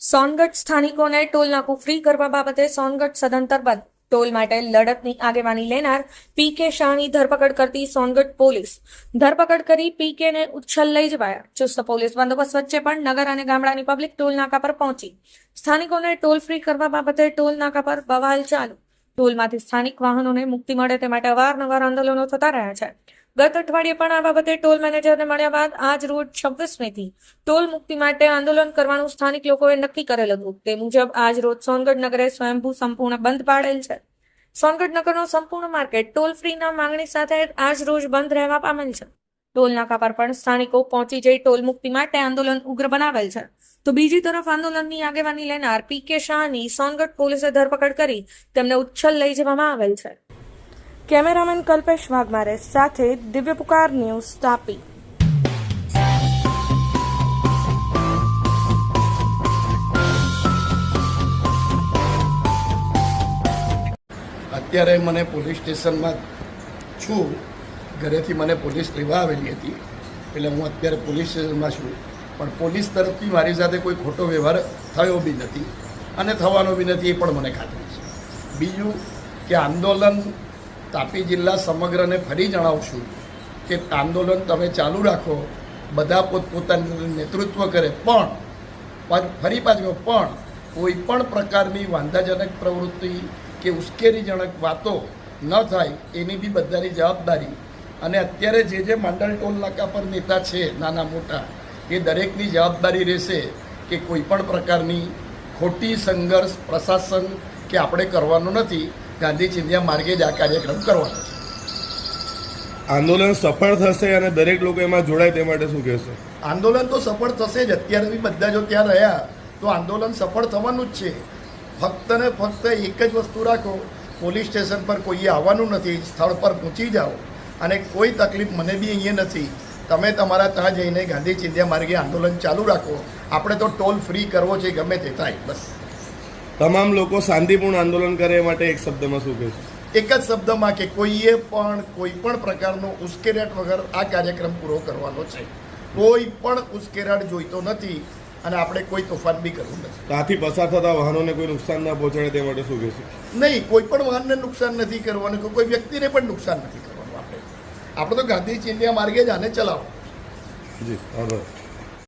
સોનગઢ સ્થાનિકોને ટોલ નાકું ફ્રી કરવા બાબતે સોનગઢ સદંતર બાદ ટોલ માટે લડતની આગેવાની લેનાર પી કે શાહની ધરપકડ કરતી સોનગઢ પોલીસ. ધરપકડ કરી પી કે ને ઉચ્છલ લઈ જવાયા. ચુસ્ત પોલીસ બંદોબસ્ત વચ્ચે પણ નગર અને ગામડાની પબ્લિક ટોલ નાકા પર પહોંચી. સ્થાનિકોને ટોલ ફ્રી કરવા બાબતે ટોલ નાકા પર બવાલ ચાલુ. ટોલમાંથી સ્થાનિક વાહનોને મુક્તિ મળે તે માટે અવારનવાર આંદોલનો થતા રહ્યા છે. ગત અઠવાડિયે પણ આ બાબતે ટોલ મેનેજરને મળ્યા બાદ આજ રોજ છવ્વીસમીથી ટોલ મુક્તિ માટે આંદોલન કરવાનું સ્થાનિક લોકોએ નક્કી કરેલ હતું. તે મુજબ આજ રોજ સોનગઢ નગરે સ્વયંભૂ સંપૂર્ણ બંધ પાડેલ છે. સોનગઢ નગરનો સંપૂર્ણ માર્કેટ ટોલ ફ્રીના માંગણી સાથે આજ રોજ બંધ રહેવા પામેલ છે. ટોલ નાકા પર પણ સ્થાનિકો પહોંચી જઈ ટોલ મુક્તિ માટે આંદોલન ઉગ્ર બનાવેલ છે. તો બીજી તરફ આંદોલનની આગેવાની લેનાર પી કે શાહની સોનગઢ પોલીસે ધરપકડ કરી તેમને ઉચ્છલ લઈ જવામાં આવેલ છે. કેમેરામેન કલ્પેશ વાઘમારે સાથે દિવ્ય પુકાર ન્યૂઝ તાપી. અત્યારે મને પોલીસ સ્ટેશનમાં છું. ઘરેથી મને પોલીસ લેવા આવેલી હતી. એટલે હું અત્યારે પોલીસ સ્ટેશનમાં છું. પણ પોલીસ તરફથી મારી સાથે કોઈ ખોટો વ્યવહાર થયો બી નથી. અને થવાનો બી નથી એ પણ મને ખાતરી છે. બીજું કે આંદોલન તાપી જિલ્લા સમગ્રને ફરી જણાવશું કે આંદોલન તમે ચાલુ રાખો, બધા પોતપોતાનું નેતૃત્વ કરે, પણ ફરી પાછો, પણ કોઈ પણ પ્રકારની વાંધાજનક પ્રવૃત્તિ કે ઉશ્કેરીજનક વાતો ન થાય એની બી બધાની જવાબદારી. અને અત્યારે જે જે મંડળ ટોલ નાકા પર નેતા છે, નાના મોટા, એ દરેકની જવાબદારી રહેશે કે કોઈ પણ પ્રકારની ખોટી સંઘર્ષ, પ્રશાસન કે આપણે કરવાનો નથી. ગાંધી ચિંધ્યા માર્ગે જ આ કાર્યક્રમ કરવાનો છે. આંદોલન સફળ થશે અને દરેક લોકો એમાં જોડાય તે માટે શું કહેશો? આંદોલન તો સફળ થશે જ. અત્યારે બી બધા જો ત્યાં રહ્યા તો આંદોલન સફળ થવાનું જ છે. ફક્ત ને ફક્ત એક જ વસ્તુ રાખો પોલીસ સ્ટેશન પર કોઈએ આવવાનું નથી સ્થળ પર પહોંચી જાઓ. અને કોઈ તકલીફ મને બી અહીંયા નથી. તમે તમારા ત્યાં જઈને ગાંધી ચિંધ્યા માર્ગે આંદોલન ચાલુ રાખો. આપણે તો ટોલ ફ્રી કરવો છે ગમે તે થાય બસ. તમામ લોકો શાંતિપૂર્ણ આંદોલન કરે એ માટે એક શબ્દમાં શું કહેશું? એક જ શબ્દમાં કે કોઈએ પણ કોઈ પણ પ્રકારનો ઉશ્કેરાટ વગર આ કાર્યક્રમ પૂરો કરવાનો છે. કોઈ પણ ઉશ્કેરાટ જોઈતો નથી અને આપણે કોઈ તોફાન બી કરવું નથી. ત્યાંથી પસાર થતા વાહનોને કોઈ નુકસાન ના પહોંચાડે તે માટે શું કહેશું? નહીં કોઈ પણ વાહનને નુકસાન નથી કરવાનું કે કોઈ વ્યક્તિને પણ નુકસાન નથી કરવાનું આપણે. આપણે તો ગાંધી ચિંધ્યા માર્ગે જ આને ચલાવો. જી આભાર.